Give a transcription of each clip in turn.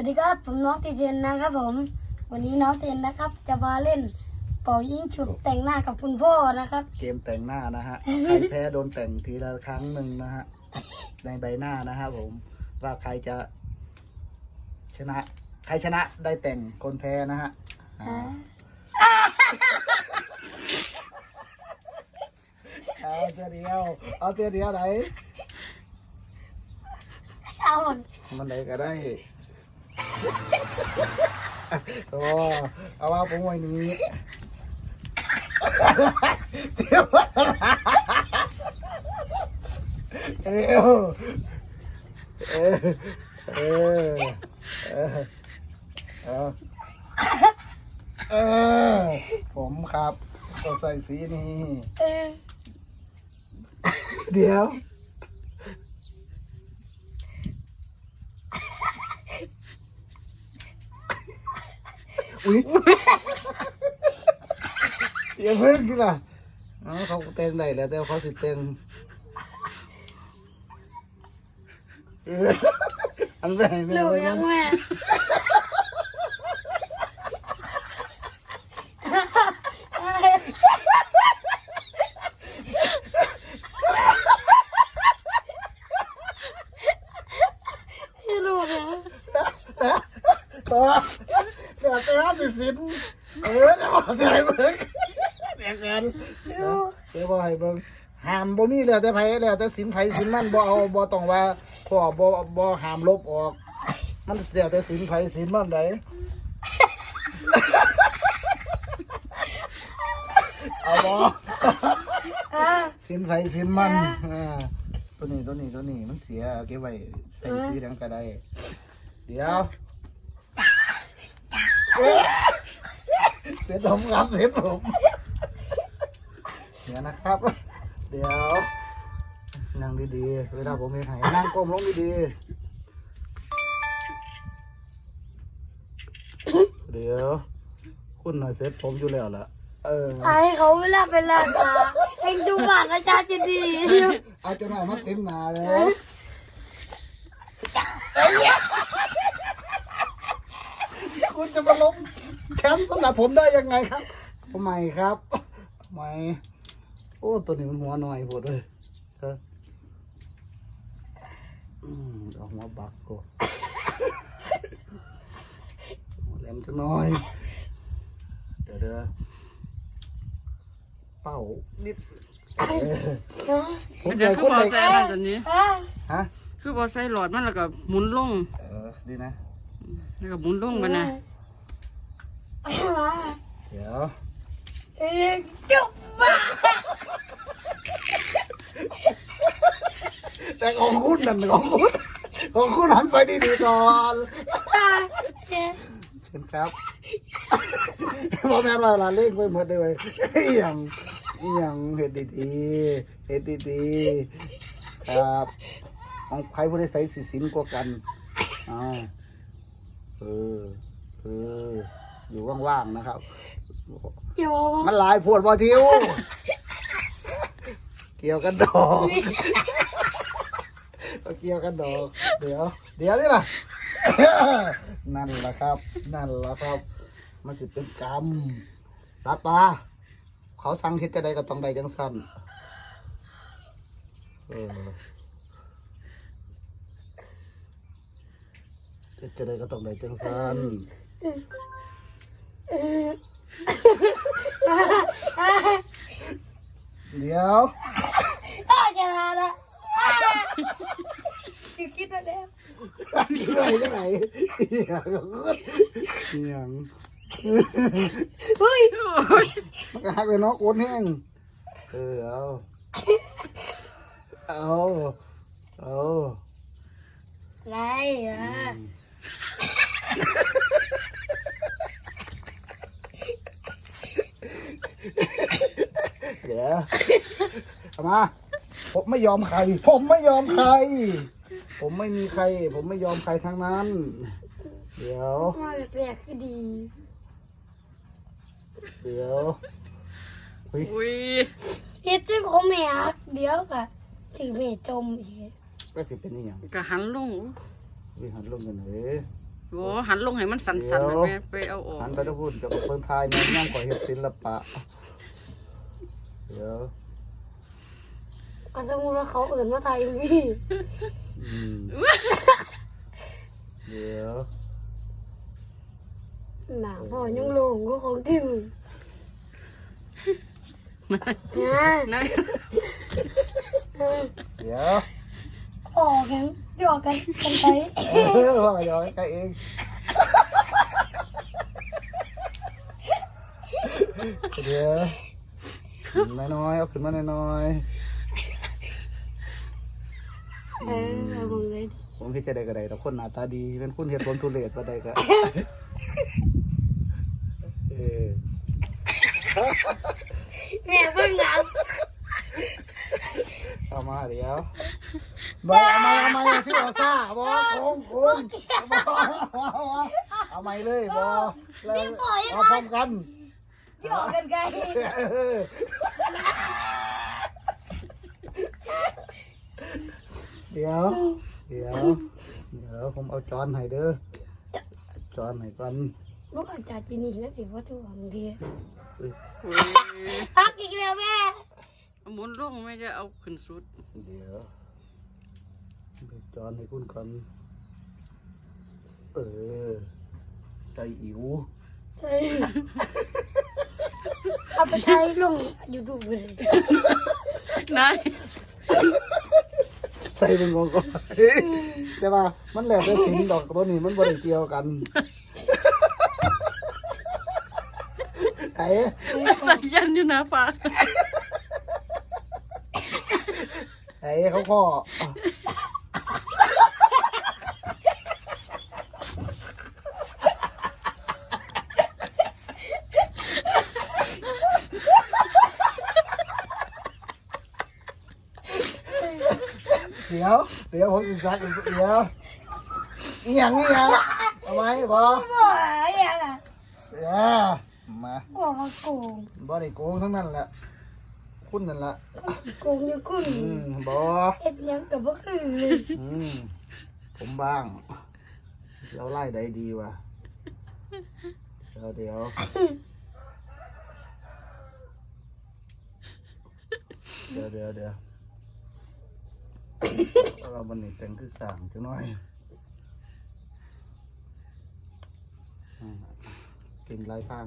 วัสดีครับ ผมน้องตีเทนนะครับผม วันนี้น้องเทนนะครับ จะมาเล่นเป่ายิงฉุบแต่งหน้ากับคุณพ่อนะครับ เกมแต่งหน้านะฮะ ใครแพ้โดนแต่งทีละครั้งหนึ่งนะฮะ ในใบหน้านะฮะผม ว่าใครจะ ชนะ ใครชนะได้แต่งคนแพ้นะฮะเอาเตียเดียว เอาเตียวเดียวไหน เอาหมดมันไหนก็ได้ โอ้เอาว่าผมว้นี้เดี๋ยวเออเออเออเออเออผมครับก็ใส่สีนี้เดี๋ยว อุ้ยอย่าเพิ่งกินล่ะอ๋อเขาเต้นได้แล้วแต่เขาสิเต้นอันไหนแม่ลูกไว้ยันะงแม่ลูกนะ ต่อเดี๋ยวไปหาสิสินเออเดี๋ยวบอกสิให้เบิ่งเดี๋ยวกัน ลูก เดี๋ยวบอกให้เบิ่งห้ามบ่มี แล้วแต่ไผแล้วแต่สินไผสินมันบ่เอาบ่ต้องว่าพ่อบ่บ่ห้ามลบออก มันแล้วแต่สินไผสินมันไดเอาบ่อ่าสินไผสินมันอ่าตัวนี้ตัวนี้ตัวนี้มันเสียเอาเก็บไว้ใส่สีดังก็ได้เดี๋ยวเอ๊ะเสร็จผมครับเสร็จผมเดี๋ยวนะครับ เดี๋ยว นั่งดีๆ เวลาผมเห็นไหนนั่งก้มลงดีๆ เดี๋ยว คุณหน่อยเสร็จผมอยู่แล้วล่ะ เออไอ้เขาเวลาเป็นลาตาเองดูก่อนอาจารย์จะดีอาจจะมามาเต็มหนาเลยคุณจะมาล้มแชมป์สำหรับผมได้ยังไงครับทำไมครับทำไมโอ้ ตัวนี้มันหัวหน่อยปวดเลยเออ อืมเอาหัวบักก่อนหัวแหลมจะน้อย เดี๋ยวเดี๋ยวเป้านิดเออผมเดี๋ยใส่วคือคนบอเด็กใส่อะไรตัวนี้อ่าฮะ คือบอใส่หลอดมันแล้วก็หมุนลง เออ ดีนะ แล้วก็หมุนลงกันนะเดี๋ยวเอ้ยจุ๊บมา แต่ของคุณนั่นของคุณของคุณหันไปดีๆก่อนอ่าเอ๊ะเชิญครับพ่อแม่มาเวลาเล่นไปหมดเลยเว้ยอหย่างอหย่างเห็ดดีๆเห็ดดีๆครับของใครผู้ใดใส่สีสินกว่ากันอ่าเออเอออยู่ว่างๆนะครับอย่าบอกว่ามันหลายพวดบ่ทิว เกี่ยวกันดอก เกี่ยวกันดอก เดี๋ยว เดี๋ยวนี่ล่ะ นั่นแหละครับ นั่นแหละครับ มันจะเป็นกรรมตาตาเขาสั่งเฮ็ดจะได้ก็ต้องได้จังสั้นเออเฮ็ดจะได้ก็ต้องได้จังสั้นเออเดี๋ยว อ่าจะลาละอ่าคือคิด มาแล้วที่ไหนที่ไหนอย่างเฮ้ยมันก็หักเลยเนาะโอนแห้งเออเอาเอาเอาอะไรอะเดี๋ยวเอามาผมไม่ยอมใคร ผมไม่ยอมใคร ผมไม่มีใคร ผมไม่ยอมใครทั้งนั้น เดี๋ยวมาแปลกๆคือดี เดี๋ยวเฮ้ยอุ้ยเฮ็ดที่เขาไม่อักเดี๋ยวกะถึงไม่จมอีกก็จะเป็นอหย่างก็หันลงวิหันลงกันเลยโอ้หันลงให้มันสั่นๆนะแม่ไปเอาออก หันไปทุกคนกับเพิ่งทายแม่ย่างก่อเห็ดศิลปะ เดี๋ยว ก็สมมติว่าเขาเอื่นมาถ่ายวีอืมเดี๋ยวหนาพ่อยังลงก็ของทิวนะนั่นเออเดี๋ยวออกกันที่ออกกันกันไปเออว่าไปย้อยใกล้เองเดี๋ยวขึ้นน้อยๆเอาขึ้นมาน้อย เออเอามึงเลยๆผมคิดจะได้ก็ได้แต่คนหน้าตาดีเป็นคนเห็ดผลทุเรศก็ได้ก็ เออแม่เพิ่งหนังเอามาเดี๋ยวบอกเอามาเอามาที่ออกซ่าบอกโค้งโค้งเอามาเลยบอกแล้วเอาพร้อมกันที่ออกกันไกล เออ ดี๋ยว เดี๋ยว เดี๋ยวผมเอาจอนให้เด้อจอนให้ก่อนลูกอาจารย์ที่นี่แล้วสิว่าถูกของดีเอ้ยโอ้ยพักอีกแล้วแม่เอาหมุนลงไม่จะเอาขึ้นสุด เดี๋ยวไปจอนให้คุณก่อนเออใส่อิ๋วใช่เอาไปถ่ายลงยูทูบเลยนาย ใส่เป็นงงก่อนแต่ว่ามันแหลมได้สินดอกตัวนี้มันบริเกี่ยวกันไอ้ใส่ยันอยู่หนะปากไอ้เขาพ่อเดี๋ยว เดี๋ยวผมสิซักอีกเดี๋ยวอีหยังอีหยังเอาไหมบอบ่อย่างอะเดี๋ยวมาบอกว่าโกงบ่ได้โกงทั้งนั้นแหละคุณนั่นแหละโกงอยังคุณอืมบอเอ็ดหยังกับบ่คือเลยอืมผมบ้างเราไล่ได้ดีวะเดี๋ยวเดี๋ยวเดี๋ยวเดี๋ยวเดี๋ยว แล้วเราบันนี้แต่งคือสามจังน่อยอืมกินลายพาง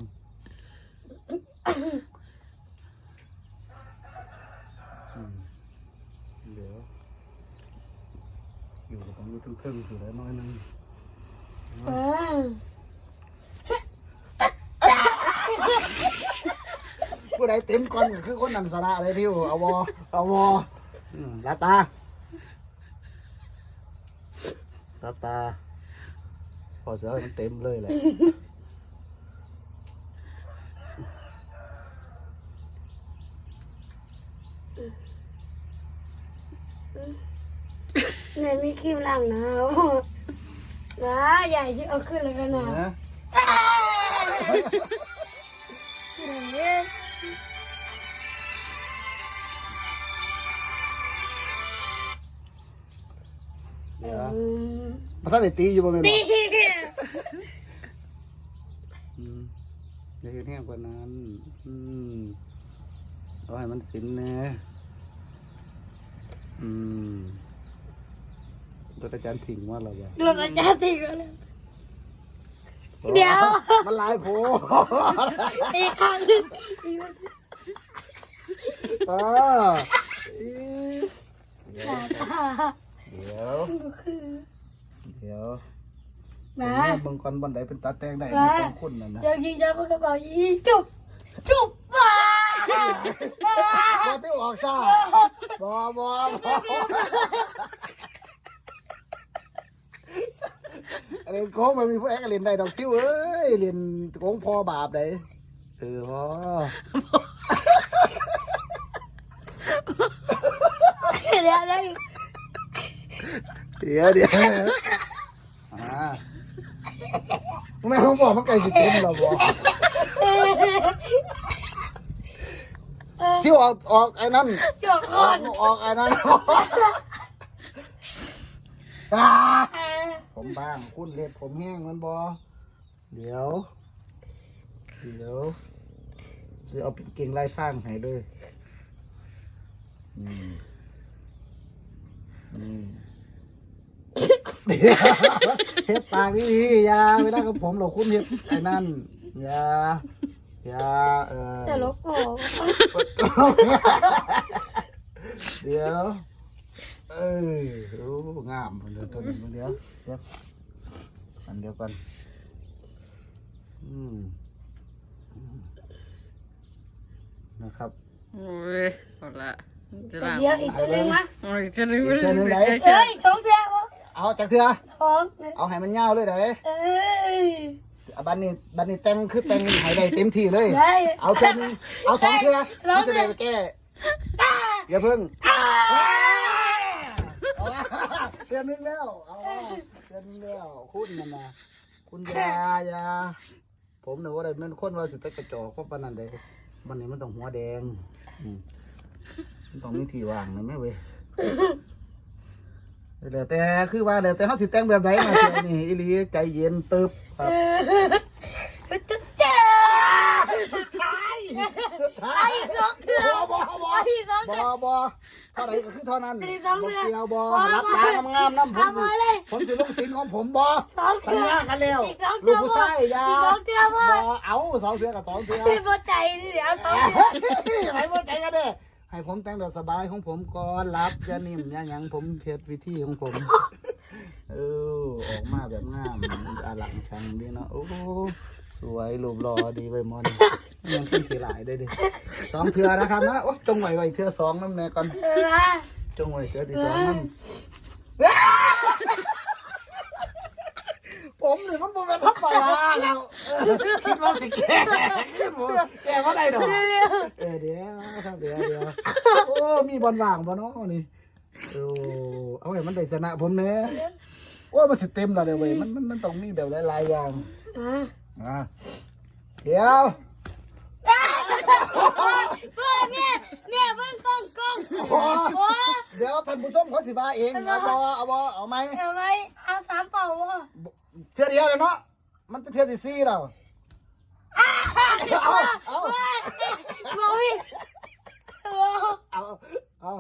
อืมเดี๋ยวอยู่กับผมอยู่งทึ่งๆอยู่แล้วน้อยหนึงเออผู้ใดเต็มก่อนก็คือคนนำสนะเลยพี่เอาวอเอาวออืมรับตา รับตา พอเสือมันเต็มเลยแหละแม่มีครีมล้างหน้ำนะใหญ่ที่เอาขึ้นแล้วกันนะน ท่านได้ตีอยู่บ่แม่นตีบ่อืมอย่าเห็นแห้งกว่านั้น อืมเอาให้มันสินแน่อืมตัวอาจารย์ทิ้งว่าเราบ่รถอาจารย์ตีกันเลยเดี๋ยว มันหลายโพอีกครั้งหนึงอีกครั้งหนึ่งอ่าอีเดี๋ยว เดี๋ยวก็คือ เดี๋ยวนะแม่เบิ่งก่อนบนใดเป็นตาแตงได้มาไม่ต้องคุณนั่นนะเดี๋ยวยิงจะเอากระเป๋ายิงจุบจุบว้าบ่ที่ออกซ่าบ่บ่บ่เล่นโค้งมันมีผู้แอกเล่นได้ดอกทิวเอ้ยเล่นโค้งพอบาปได้เออพอเดี๋ยวได้ เดี๋ยวเดี๋ยวอ่าแม่ผมบอกมันไก่สิเต็มแล้วบ่ที่ออกออกไอ้นั่นจอกคอออกนออกไอ้นั่นอ่าพอผมบ้างคุณเล็ดผมแห้งมันบอเดี๋ยวเดี๋ยวจะเอาเป็นเก่งไล่ข้างให้ด้วยอืมอืม เดี๋ยวเฮ็ดปากนี่ดีอย่าเวลากับผมเราคุ้มเฮ็ดไอ้นั่นอย่าอย่าเออแต่ลกโอ้เดี๋ยวเออโอ้งามเดี๋ยวตัวนี้เดี๋ยวเดี๋ยวอันเดียวกันอืมอืมนะครับโอ้ยเอาละจะล้างเดี๋ยวอีกตัวหนึงมาโอ้ยจะนึกอีกเทื่อหนึ่งไหนเอ้ยสองเดียว เอาจากเถื่อสองนะเอาให้มันยาวเลยได้เอ้ยเอาบันนี้บันนี้แต่งคือแต่งให้ได้เต็มที่เลย ได้เอาเทื่อหนึ่งเอาสองเถื่อสองนี่เทื่จะอได้ไปแก้อย่าเพิ่งเอาเทื่อหนึงแล้วเอาเทื่อหนึงแล้วคุณมันนะคุณอยาอยาผมเนี่ยว่าได้เป็นคนว่าสิไปกระจอกเพราะปานนั้นเด้วันนี้มันต้องหัวแดงอืมมันต้องมีที่วางนะแม่เว้ย เดี๋ยวแต่คือว่าเดี๋ยวแต่เขาสิแต่งแบบไหนมาเทื่อนี่อีหลีใจเย็นตึบครับเจ้าสุดท้ายสุดท้าไอ้ยสองเทื่อบ่บ่บ่ไอ้สองบ่เทื่อบ่เท่าไหร่ก็คือเท่านั้นไอ้สองเทื่อเกี่ยวบ่รับตางามๆน้ำผมเอาสิลยผมสิลงสินของผมบ่สองสัญญากันแล้วลูกอผู้ชายยาอีกสอเอบ่บ่เอาสองเทื่อกับสองเทื่อพี่บ่ใจนี่เดี๋ยวสองเทื่ออย่บ่ใจกันเด้ ให้ผมแต่งแบบสบายของผมก่อนรับอย่านิ่มอย่าหยังผมเฮ็ดวิธีของผม เออออกมาแบบงามอลังชังดีเนาะโอ้สวยรูปหล่อดีไปหมดยังขึ้นสีหลายได้ดิสองเทือนะครับนะโอ้จงไว้ไว้เทือสองน้ำแน่ก่อนเออนะจงไว้เทือที่สองน้ำ ผมหรือมันเป็นธรรมดาแล้วเออคิดว่าสิแก่ขึ้นผมแก่ว่าไรดอกเร็วเออเดี๋ยวครับเดี๋ยวเดี๋ยวโอ้มีบอลว่างบ่เนาะนี่โอ้เอาไว้มันได้ชนะผมเนื้อะว่ามันสิเต็มแล้วเดี๋ยวเว้ยมันมันมันต้องมีแบบหลายๆอย่างๆอะอะเดี๋ยวเพ่อแม่แม่เบิ่งกล้องกล้องโอ้ โอ้เดี๋ยวท่านผู้ชมเขาสิว่าเองเอาบ่เอาบ่เอาไหมเอาไว้เอาสามเป่าบ่เทือเดียวเลยเนาะมันเป็นเทือที่สี่แล้ว เอาเอาบ่มีบ่เอาเอา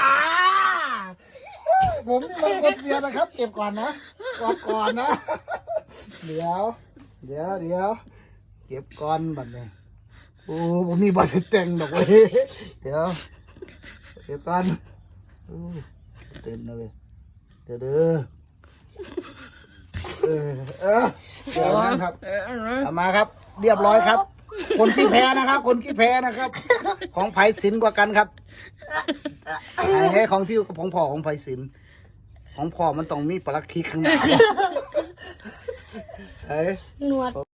อ่าผมนี่มันคนเดียวนะครับ เก็บก่อนนะก่อนก่อนนะ เดี๋ยว เดี๋ยวเดี๋ยว เก็บก่อนบัดนี้โอ้ผมมีบัตรแต่งดอกเว้ยเดี๋ยวเก็บก่อนโอ้เต็มนะเว้ยเดี๋ยวเด้อเออเออเดี๋ยวนะครับเอามาครับ เรียบร้อยครับ คนที่แพ้นะครับ คนที่แพ้นะครับ ของไผ่สินกว่ากันครับไอ้ของที่ของพ่อของไผ่สินของพ่อมันต้องมีปลักคิกข้างหน้าเฮ้ยหนวด